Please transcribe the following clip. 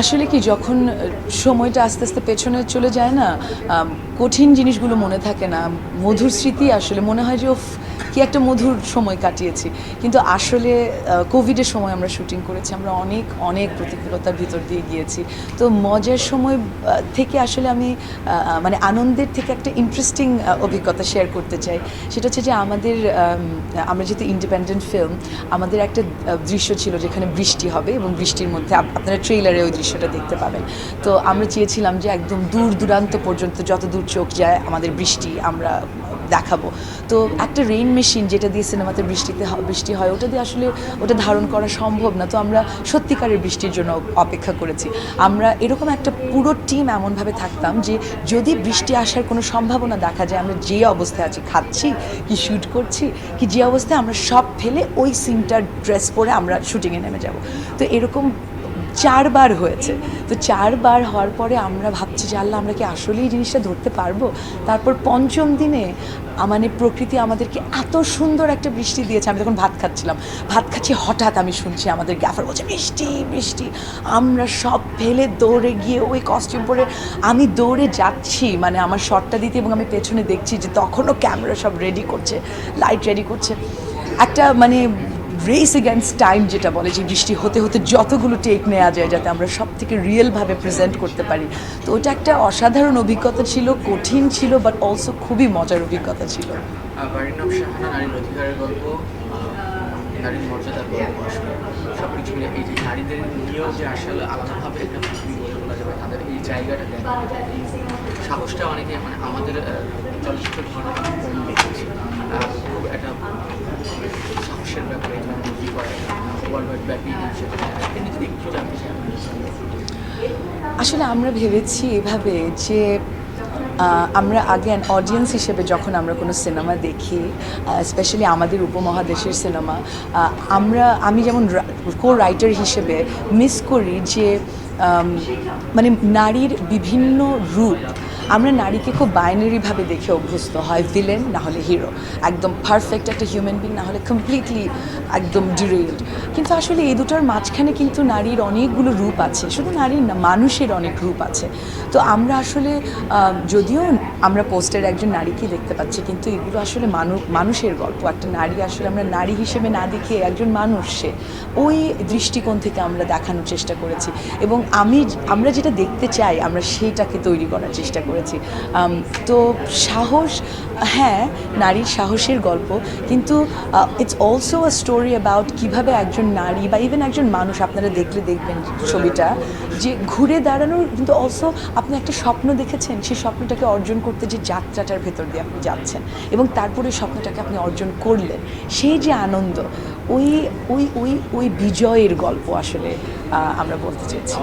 আসলে কি যখন সময়টা আস্তে আস্তে পেছনে চলে যায় না কঠিন জিনিসগুলো মনে থাকে না। মধুর স্মৃতি আসলে মনে হয় যে কি একটা মধুর সময় কাটিয়েছি। কিন্তু আসলে কোভিডের সময় আমরা শুটিং করেছি, আমরা অনেক অনেক প্রতিকূলতার ভিতর দিয়ে গিয়েছি। তো মজার সময় থেকে আসলে আমি মানে আনন্দের থেকে একটা ইন্টারেস্টিং অভিজ্ঞতা শেয়ার করতে চাই। সেটা হচ্ছে যে আমাদের আমরা যেহেতু ইন্ডিপেন্ডেন্ট ফিল্ম আমাদের একটা দৃশ্য ছিল যেখানে বৃষ্টি হবে এবং বৃষ্টির মধ্যে আপনারা ট্রেইলারে ওই দৃশ্যটা দেখতে পাবেন। তো আমরা চেয়েছিলাম যে একদম দূর দূরান্ত পর্যন্ত যত দূর চোখ যায় আমাদের বৃষ্টি, আমরা দেখাবো। তো একটা রেইন মেশিন যেটা দিয়ে সিনেমাতে বৃষ্টিতে বৃষ্টি হয়, ওটা দিয়ে আসলে ওটা ধারণ করা সম্ভব না। তো আমরা সত্যিকারের বৃষ্টির জন্য অপেক্ষা করেছি। আমরা এরকম একটা পুরো টিম এমনভাবে থাকতাম যে যদি বৃষ্টি আসার কোনো সম্ভাবনা দেখা যায়, আমরা যে অবস্থায় আছি, খাচ্ছি, কি শ্যুট করছি, কি যে অবস্থায় আমরা সব ফেলে ওই সিনটার ড্রেস পরে আমরা শুটিংয়ে নেমে যাব। তো এরকম চারবার হয়েছে। তো চারবার হওয়ার পরে আমরা ভাবছি যে আল্লাহ, আমরা কি আসলেই জিনিসটা ধরতে পারব? তারপর পঞ্চম দিনে মানে প্রকৃতি আমাদেরকে এত সুন্দর একটা বৃষ্টি দিয়েছে। আমি তখন ভাত খাচ্ছিলাম। ভাত খাচ্ছি, হঠাৎ আমি শুনছি আমাদের গ্যাফার বলছে, বৃষ্টি বৃষ্টি। আমরা সব ফেলে দৌড়ে গিয়ে ওই কস্টিউম পরে আমি দৌড়ে যাচ্ছি। মানে আমার শটটা দিতে এবং আমি পেছনে দেখছি যে তখনও ক্যামেরা সব রেডি করছে লাইট রেডি করছে। একটা মানে রেস এগেনস্ট টাইম যেটা বলে, যে বৃষ্টি হতে হতে যতগুলো টেক নেওয়া যায় যাতে আমরা সব থেকে রিয়েলভাবে প্রেজেন্ট করতে পারি। তো ওটা একটা অসাধারণ অভিজ্ঞতা ছিল, কঠিন ছিল বাট অলসো খুবই মজার অভিজ্ঞতা ছিল। সাহসটা অনেকে মানে আমাদের চলচ্চিত্র দেখেছি আহ, খুব একটা সাহসের ব্যাপারে এটা মুভি করা ওয়ার্ল্ড ওয়াইড ব্যাপী সেটা এমনি যদি একটু জানতে চাই আসলে আমরা ভেবেছি এভাবে যে আমরা আগে অডিয়েন্স হিসেবে যখন আমরা কোনো সিনেমা দেখি স্পেশালি আমাদের উপমহাদেশের সিনেমা আমরা, আমি যেমন কো রাইটার হিসেবে মিস করি যে মানে নারীর বিভিন্ন রূপ, আমরা নারীকে খুব বাইনারিভাবে দেখে অভ্যস্ত হয় ভিলেন না হলে হিরো একদম পারফেক্ট একটা হিউম্যান বিং না হলে কমপ্লিটলি একদম ডিরেইলড কিন্তু আসলে এই দুটোর মাঝখানে কিন্তু নারীর অনেকগুলো রূপ আছে, শুধু নারীর না, মানুষের অনেক রূপ আছে। তো আমরা আসলে যদিও আমরা পোস্টের একজন নারীকে দেখতে পাচ্ছি, কিন্তু এগুলো আসলে মানুষ মানুষের গল্প। একটা নারী আসলে আমরা নারী হিসেবে না দেখে একজন মানুষ সে, ওই দৃষ্টিকোণ থেকে আমরা দেখানোর চেষ্টা করেছি। এবং আমি আমরা যেটা দেখতে চাই, আমরা সেইটাকে তৈরি করার চেষ্টা করেছি। তো সাহস হ্যাঁ নারীর সাহসের গল্প, কিন্তু it's also a story about কীভাবে একজন নারী বা ইভেন একজন মানুষ, আপনারা দেখলে দেখবেন ছবিটা, যে ঘুরে দাঁড়ানোর কিন্তু অলসো আপনি একটা স্বপ্ন দেখেছেন, সেই স্বপ্নটাকে অর্জন করতে যে যাত্রাটার ভেতর দিয়ে আপনি যাচ্ছেন এবং তারপরে স্বপ্নটাকে আপনি অর্জন করলেন, সেই যে আনন্দ, ওই ওই ওই ওই বিজয়ের গল্প আসলে আমরা বলতে চেয়েছি।